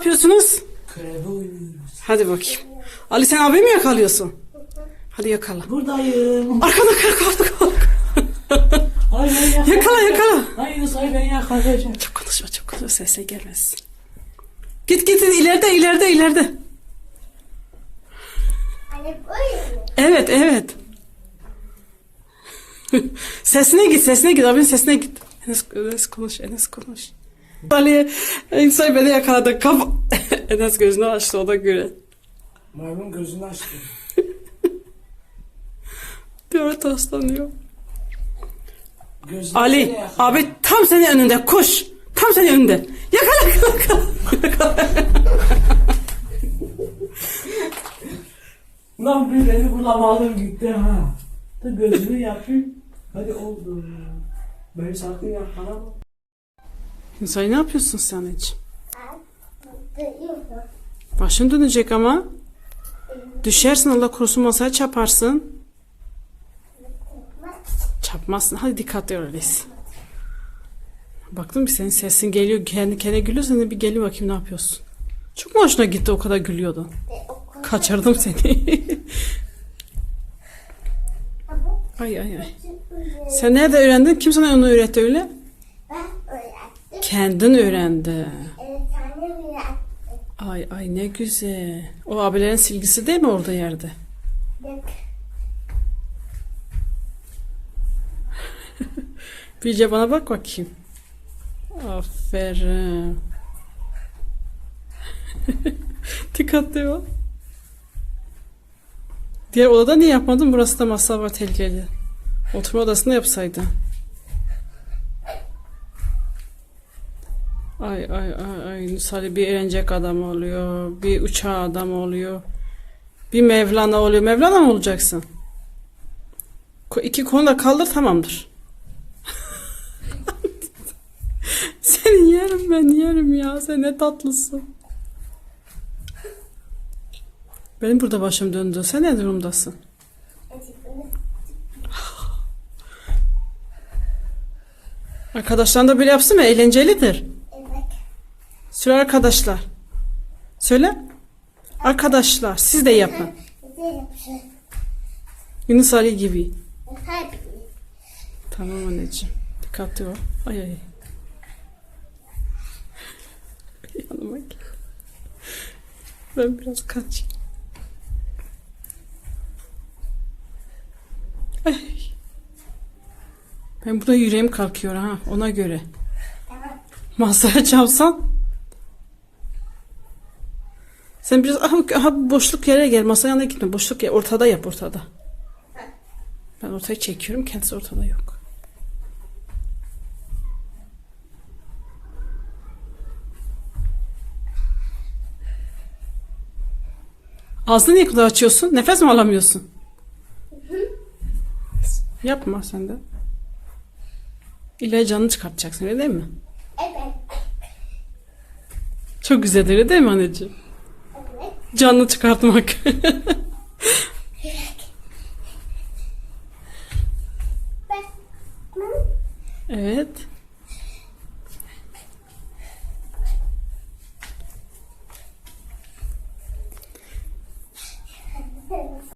yapıyorsunuz? Kreve oynuyoruz. Hadi bakayım. Ali sen abi mi yakalıyorsun? Hadi yakala. Buradayım. Arkada kal kalk kalk. Ay ben yakala. Yakala yakala. Ay Yunus ay ben yakalayacağım. Çok konuşma çok konuşma sesle gelmesin. Git git ileride ileride ileride. Hani? Evet evet. sesine git sesine git abinin sesine git. Enes, Enes konuş Enes konuş. Ali İnsan beni yakaladı. Kaf Enes gözünü açtı o da göre. Maymun gözünü açtı. Bir ara toslanıyor. Gözünü Ali abi tam senin önünde koş. Tam senin önünde. Yakala yakala. yakala. Ulan bir beni bulamadım gitti ha. Da gözünü yapayım. Hadi oldu. Beni sakın yakalama. İnsan ne yapıyorsun sen hiç? Başın dönecek ama. Düşersin Allah korusun masaya çarparsın. Çarpmazsın. Hadi dikkatli ol öyleyse. Baktım bir senin sesin geliyor. Kendi kendine gülüyorsun. Bir geliyor bakayım ne yapıyorsun. Çok mu hoşuna gitti o kadar gülüyordun? Kaçırdım seni. ay ay ay. Sen nerede öğrendin? Kim sana onu öğretti öyle? Kendin öğrendi. Evet annem öğretti. Ay ay ne güzel. O abilerin silgisi değil mi orada yerde? Yok. Bilge bana bak bakayım. Aferin. Dikkatli ol. Diğer odada niye yapmadın? Burası da masa var tehlikeli. Oturma odasında yapsaydın. Ay ay ay ay Nusali bir eğlenecek adam oluyor. Bir uçağa adam oluyor. Bir Mevlana oluyor. Mevlana mı olacaksın? İki konu da kaldır tamamdır. Seni yerim ben yerim ya. Sen ne tatlısın. Benim burada başım döndü. Sen ne durumdasın? Arkadaşlar da böyle yapsın mı? Eğlencelidir. Söyle arkadaşlar. Söyle. Arkadaşlar siz de yapın. Yunus Ali gibi. Tamam anneciğim. Dikkatli ol. Ay ay. Yanıma gel. Ben biraz kaçayım. Ay. Ben burada yüreğim kalkıyor ha ona göre. Masaya çarpsan. Sen biraz aha, aha, boşluk yere gel. Masaya yanına gitme. Boşluk yer. Ortada yap ortada. Ben ortaya çekiyorum. Kendisi ortada yok. Ağzını niye kadar açıyorsun? Nefes mi alamıyorsun? Yapma sen de. İlla canını çıkartacaksın öyle değil mi? Evet. Çok güzel öyle değil mi anneciğim? Canını çıkartmak. Evet.